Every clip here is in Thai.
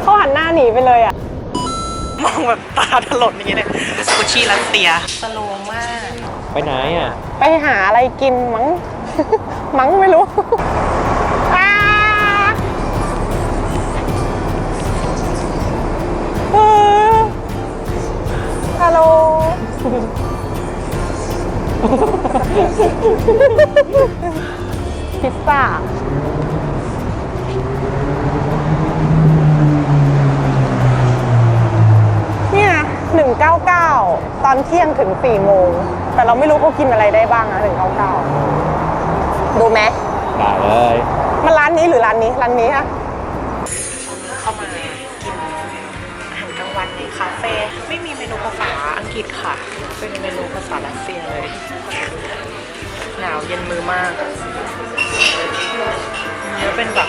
เขาหันหน้าหนีไปเลยอะ มองแบบตาถลนอย่างเงี้ยเลยกุชชี่รัสเซียสโลว์มาก ไปไหนอะ ไปหาอะไรกินมั้ง มั้งไม่รู้อ้าเออฮัลโหล พิซซ่า 199 ตอนเที่ยงถึง4โมง แต่เราไม่รู้เขากินอะไรได้บ้างนะ199 ดูไหมได้เลยมันร้านนี้หรือร้านนี้ ร้านนี้ฮะเข้ามากินอาหารกลางวันในคาเฟ่ไม่มีเมนูภาษาอังกฤษค่ะ เป็นเมนูภาษารัสเซียเลย หนาวเย็นมือมากเนื้อเป็นแบบ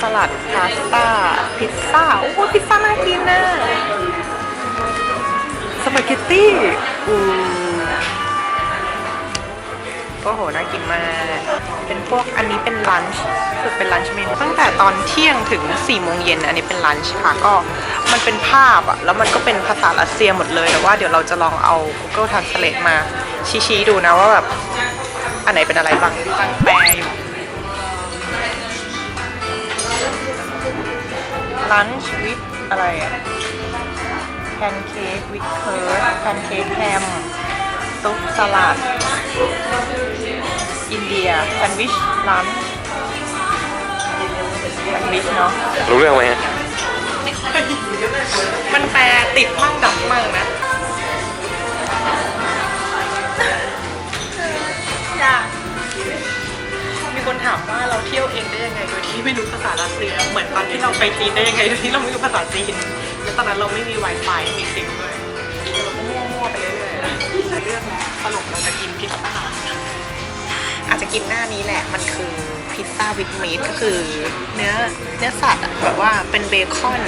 สลัดพาสต้า พิซซ่า โอ้โหพิซซ่าน่ากินนะส ปาเกตตี้อืมโอ้โห น่ากินมาก เป็นพวกอันนี้เป็นลันช์คือเป็นลันช์เมนูตั้งแต่ตอนเที่ยงถึง4ี่โมงเย็นอันนี้เป็นลันช์ค่ะ ก็มันเป็นภาพอะแล้วมันก็เป็นภาษารัสเซียหมดเลย แต่ว่าเดี๋ยวเราจะลองเอา Google Translate มาชี้ๆดูนะว่าแบบ อันไหนเป็นอะไรบ้างตั้งแปลอยู่ลันช์วิ h อะไรอะ พนเค้กวิ h เคิร์ดแพนเค้กแฮมซุปสลัด อินเดียแซนด์วิชลันช์แซนด์วิชเนาะรู้เรื่องไหมฮะมันแปลติดมั่งดับมั่งนะอยากมีคนถามว่าเราเที่ยวเองได้ยังไงโดยที่ไม่รู้ภาษารัสเซียเหมือนตอนที่เราไปจีนได้ยังไงโดยที่เราไม่รู้ภาษาจีน แล้วตอนนั้นเราไม่มี Wi-Fi ไม่มีซิมด้วยเราก็มั่วๆไปเรื่อยๆเรื่องสรุปเราจะกินพิซซ่าอาจจะกินหน้านี้แหละมันคือพิซซ่าวิดมีทก็คือเนื้อเนื้อสัตว์อะแบบว่าเป็นเบคอน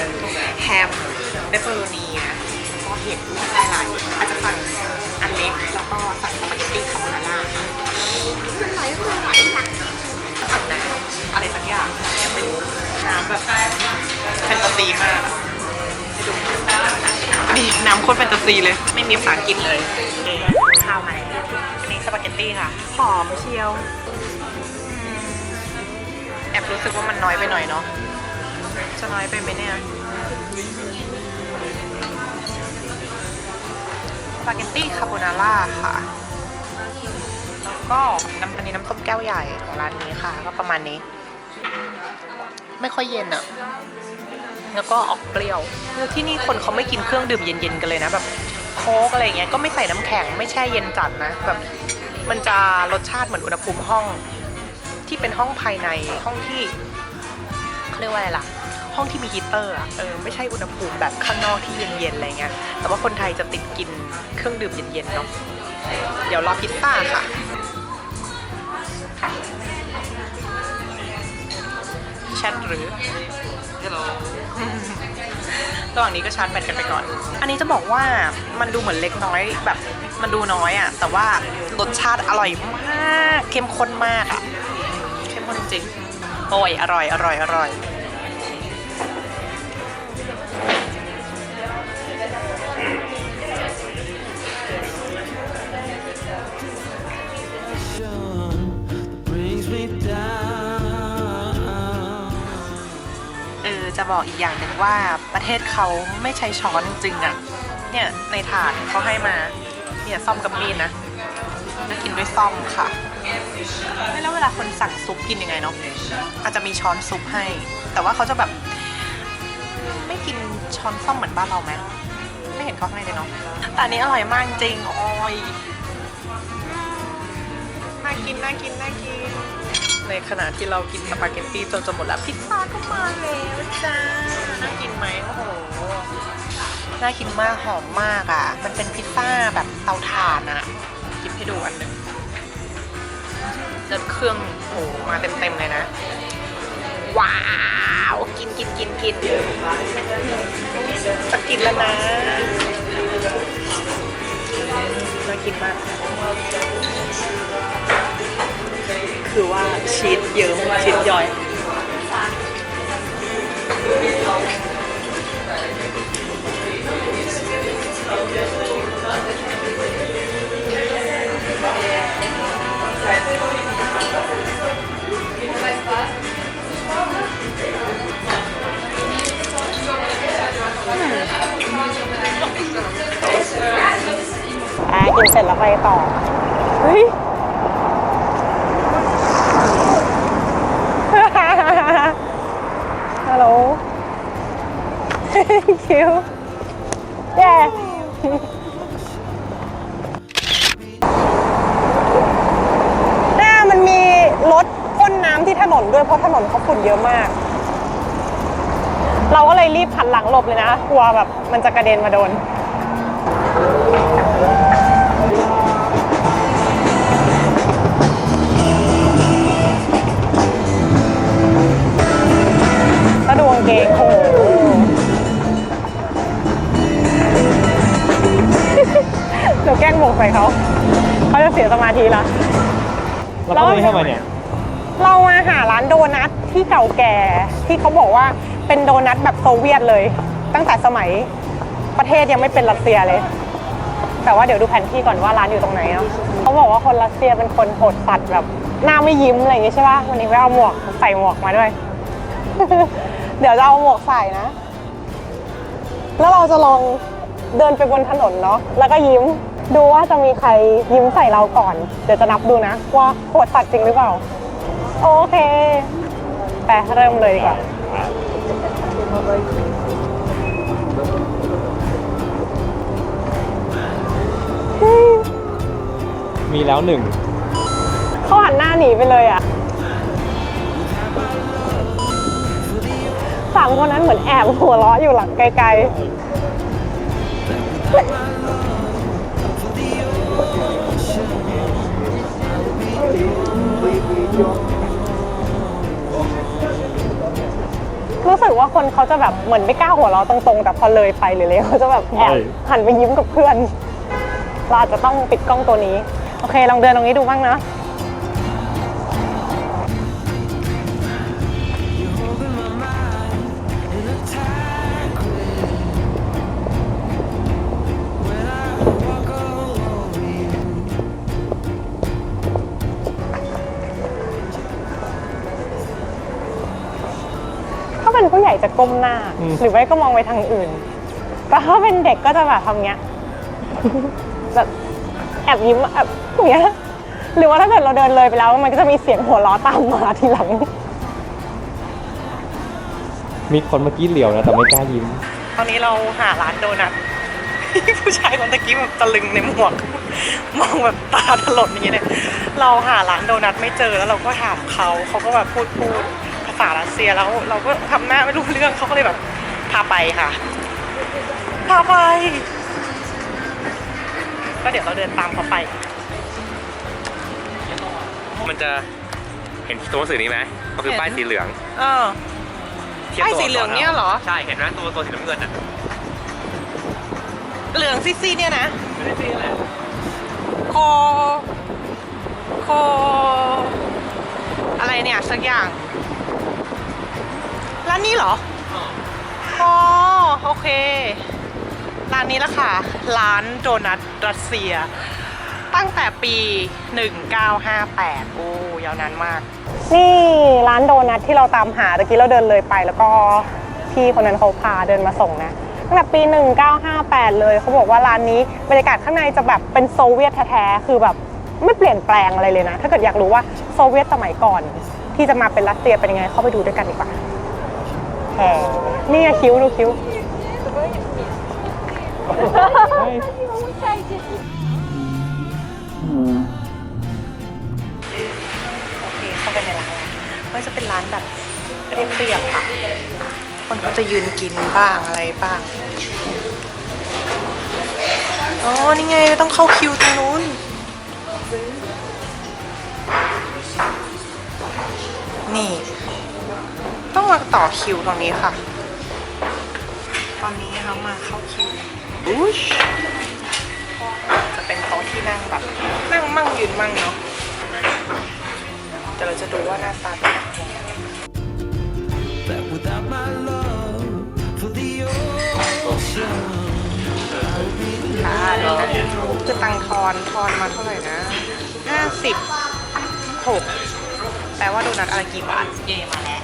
แฮมเปเปอโรนีนะก็เห็ดหลายๆอาจจะสั่งอันเล็กแล้วก็สั่งสปาเกตตี้คาโบนาร่าสั่งน้ำอะไรสักอย่างยังไม่รู้น้ำแบบแฟนตาซีมาก ดูนี่น้ำโคตรแฟนตาซีเลย ไม่มีภาษาอังกฤษเลยข้าวไหมอันนี้สปาเกตตี้ค่ะ หอมเชียวอืมแอบรู้สึกว่ามันน้อยไปหน่อยเนาะ จะน้อยไปไหมเนี่ยสปาเกตตี้คาโบนาร่าค่ะ แล้วก็น้ำอันนี้น้ำส้มแก้วใหญ่ของร้านนี้ค่ะ ก็ประมาณนี้ ไม่ค่อยเย็นอะ แล้วก็ออกเปรี้ยวคือที่นี่คนเขาไม่กินเครื่องดื่มเย็นๆกันเลยนะแบบโค้กอะไรเงี้ยก็ไม่ใส่น้ำแข็งไม่แช่เย็นจัดนะแบบมันจะรสชาติเหมือนอุณหภูมิห้อง ที่เป็นห้องภายในห้องที่เขาเรียกว่าอะไรล่ะ ห้องที่มีฮีเตอร์อะเออไม่ใช่อุณหภูมิแบบข้างนอกที่เย็นๆอะไรเงี้ยแต่ว่าคนไทยจะติดกินเครื่องดื่มเย็นๆเนาะเดี๋ยวรอพิซซ่าค่ะแชทหรือ Hello ระหว่างนี้ก็ชาร์จแบตกันไปก่อน อันนี้จะบอกว่ามันดูเหมือนเล็กน้อยแบบมันดูน้อยอะ่ะ แต่ว่ารสชาติอร่อยมาก เข้มข้นมากอะ่ะ เข้มข้นจริง โอ้ยอร่อยอร่อยอร่อย จะบอกอีกอย่างหนึ่งว่าประเทศเขาไม่ใช้ช้อนจริงๆอะ่ะ เนี่ยในถาดเขาให้มา เนี่ยซ่อมกับมีดนะจะกินด้วยซ่อมค่ะ แล้วเวลาคนสั่งซุปกินยังไงเนาะ อาจจะมีช้อนซุปให้ แต่ว่าเขาจะแบบ ไม่กินช้อนซ่อมเหมือนบ้านเราไหม ไม่เห็นเขาให้เลยเนาะ แต่อันนี้อร่อยมากจริงโอ้ยน่ากินน่ากินน่ากิน ในขณะที่เรากินสปาเกตตี้จนจะหมดแล้วพิซซ่าก็มาแล้วจ้า น่ากินไหมโอ้โห น่ากินมากหอมมากอะ มันเป็นพิซซ่าแบบเตาถ่านอะ กินให้ดูอันหนึ่งแล้วเครื่องโอ้โหมาเต็มๆเลยนะ ว้าว กินกินกินกินจะกินแล้วนะ น่ากินมาก คือว่าชีสเยอะชีสย่อย คิวแย่หน้ามันมีรถพ่นน้ำที่ถนนด้วยเพราะถนนเขาฝุ่นเยอะมาก เราก็เลยรีบหันหลังหลบเลยนะกลัวแบบมันจะกระเด็นมาโดน สียสมาธิละเราก็เลยให้มาเนี่ย เรามาหาร้านโดนัทที่เก่าแก่ที่เขาบอกว่าเป็นโดนัทแบบโซเวียตเลย ตั้งแต่สมัยประเทศยังไม่เป็นรัสเซียเลย แต่ว่าเดี๋ยวดูแผนที่ก่อนว่าร้านอยู่ตรงไหนเนาะเขาบอกว่าคนรัสเซียเป็นคนโหดสัตว์แบบหน้าไม่ยิ้มอะไรอย่างงี้ใช่ป่ะวันนี้ไปเอาหมวกใส่หมวกมาด้วย เดี๋ยวจะเอาหมวกใส่นะ แล้วเราจะลองเดินไปบนถนนเนาะแล้วก็ยิ้ม ดูว่าจะมีใครยิ้มใส่เราก่อน เดี๋ยวจะนับดูนะ ว่าโหดสัตว์จริงหรือเปล่า โอเค ไปเริ่มเลยดีกว่ามีแล้วหนึ่ง เขาหันหน้าหนีไปเลยอะสามคนนั้นเหมือนแอบหัวเราะอยู่หลังไกลๆ คนเขาจะแบบเหมือนไม่กล้าหัวเราะตรงๆ แต่พอเลยไปหรือเลยเขาจะแบบแอบใช่หันไปยิ้มกับเพื่อนเราอาจจะต้องปิดกล้องตัวนี้ โอเค ลองเดินตรงนี้ดูบ้างนะ ก้มหน้า อืม หรือไม่ก็มองไปทางอื่น แต่ถ้าเป็นเด็กก็จะแบบทำเงี้ย แบบแอบยิ้มแอบอย่างเงี้ย หรือว่าถ้าเกิดเราเดินเลยไปแล้ว มันก็จะมีเสียงหัวเราะตามมาทีหลัง มีคนเมื่อกี้เหลียวนะแต่ไม่กล้ายิ้ม ตอนนี้เราหาร้านโดนัท ผู้ชายคนตะกี้แบบตะลึงในหมวก มองแบบตาถลนอย่างเงี้ยเลยเราหาร้านโดนัทไม่เจอแล้วเราก็ถามเขาเขาก็แบบพูดพูด ภาษารัสเซียแล้วเราก็ทำหน้าไม่รู้เรื่องเขาก็เลยแบบพาไปค่ะ พาไป ก็เดี๋ยวเราเดินตามเขาไป มันจะเห็นตัวหนังสือนี้ไหมก็คือเห็นป้ายสีเหลือง เออทียบป้ายตัวสีเหลืองเนี่ยเหรอ ใช่เห็นไหมตัวตัวสีน้ำเงินอะเหลืองซีๆเนี่ยนะไม่ได้สีอะไรโคโคอะไรเนี่ย สักอย่าง ร้านนี้เหรอ อ๋อ โอเค ร้านนี้ละค่ะ ร้านโดนัทรัสเซีย ตั้งแต่ปี 1958 โอ้ยาวนานมาก นี่ร้านโดนัทที่เราตามหาตะกี้เราเดินเลยไปแล้วก็พี่คนนั้นเขาพาเดินมาส่งนะตั้งแต่ปี 1958 เลยเขาบอกว่าร้านนี้บรรยากาศข้างในจะแบบเป็นโซเวียตแท้ๆ คือแบบไม่เปลี่ยนแปลงอะไรเลยนะ ถ้าเกิดอยากรู้ว่าโซเวียตสมัยก่อน ที่จะมาเป็นรัสเซียเป็นยังไงเข้าไปดูด้วยกันดีกว่า แหมนี่ไงคิ้วดูคิ้ว โอเคเข้าไปในร้านก็จะเป็นร้านแบบเรียบๆค่ะ คนก็จะยืนกินบ้างอะไรบ้าง อ๋อ นี่ไง ต้องเข้าคิวตรงนู้น ต้องมาต่อคิวตรงนี้ค่ะ ตอนนี้เรามาเข้าคิวอุ๊ยจะเป็นโต๊ะที่นั่งแบบนั่งมั่งยืนมั่งเนาะเดี๋ยวเราจะดูว่าหน้าตาเป็นยังไง That without my love for the ocean, ค่ะคือตังทอนทอนมาเท่าไหร่นะห้าสิบหกแปลว่าโดนัทอะไรกี่บาท เยมาแล้ว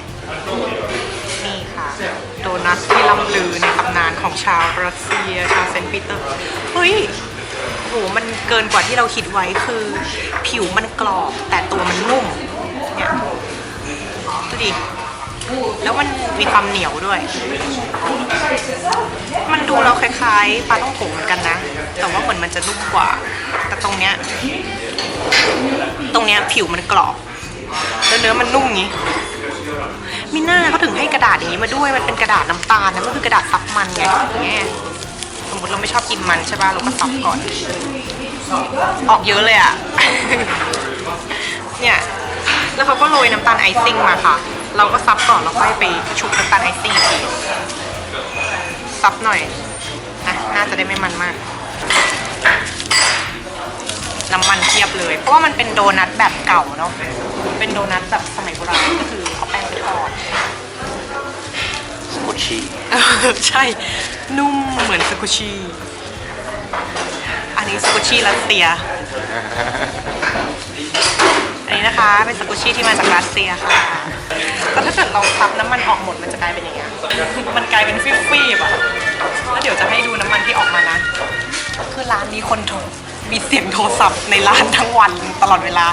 นี่ค่ะ โดนัทที่ล่ำลือในตำนานของชาวรัสเซีย ชาวเซนต์ปีเตอร์ เฮ้ยโหมันเกินกว่าที่เราคิดไว้คือ ผิวมันกรอบแต่ตัวมันนุ่ม เนี่ยดูดิ แล้วมันมีความเหนียวด้วย มันดูเราคล้ายๆปลาต้องโขงเหมือนกันนะ แต่ว่าเหมือนมันจะนุ่มกว่า แต่ตรงเนี้ย ตรงเนี้ยผิวมันกรอบ แล้วเนื้อมันนุ่มงี้ มิน่าเขาถึงให้กระดาษอย่างนี้มาด้วยมันเป็นกระดาษน้ำตาลนะมันคือกระดาษซับมันไงอย่างเงี้ยสมมติเราไม่ชอบกินมันใช่ป่ะเราก็ซับก่อน ออกเยอะเลยอะเนี่ยแล้วเขาก็โรยน้ำตาลไอซิ่งมาค่ะ เราก็ซับก่อนแล้วค่อยไปชุบน้ำตาลไอซิ่งอีกทีซับหน่อยนะน่าจะได้ไม่มันมากน้ำมันเทียบเลย เพราะว่ามันเป็นโดนัทแบบเก่าเนาะเป็นโดนัทแบบสมัยโบราณก็คือ เอาแป้งไปทอดสกุชชี่เออใช่ นุ่มเหมือนสกุชีอันนี้สกุชีรัสเซีย อันนี้นะคะเป็นสกุชีที่มาจากรัสเซียค่ะแล้วถ้าเกิดเราซับน้ำมันออกหมดมันจะกลายเป็นอย่างเงี้ย มันกลายเป็นฟิบๆอะ แล้วเดี๋ยวจะให้ดูน้ำมันที่ออกมานะ คือร้านนี้คนโทรมีเสียงโทรศัพท์ในร้านทั้งวันตลอดเวลา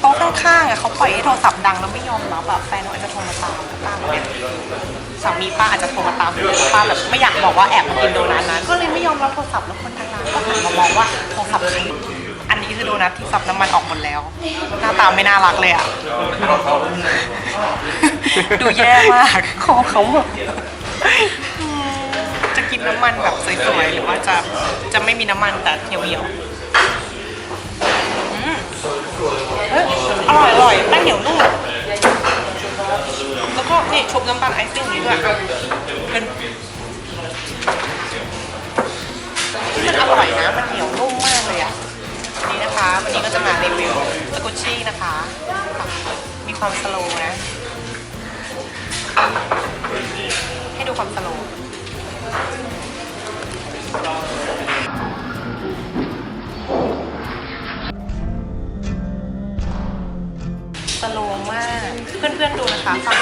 โต๊ะข้างๆอะเขาปล่อยให้โทรศัพท์ดังแล้วไม่ยอมรับแบบแฟนอาจจะโทรมาตามป้าแบบเนี้ยสามีป้าอาจจะโทรมาตามป้าแบบไม่อยากบอกว่าแอบมากินโดนัทนั้นก็เลยไม่ยอมรับโทรศัพท์แล้วคนทางร้านก็หันมามองว่าโทรศัพท์ใครอันนี้คือโดนัทที่ซับน้ำมันออกหมดแล้วหน้าตาไม่น่ารักเลยอะ ดูแย่มากคอเขาแบบจะกินน้ำมันแบบสวยๆหรือว่าจะจะไม่มีน้ำมันแต่เหี่ยวๆ เหนียวนุ่มแล้วก็นี่ชุบน้ำตาลไอซิ่งนี้ด้วยเป็นมันอร่อยนะมันเหนียวนุ่มมากเลยอะนนี้นะคะ วันนี้ก็จะมารีวิวสกุชชี่นะคะ มีความสโลว์นะ ให้ดูความสโลว์ 把上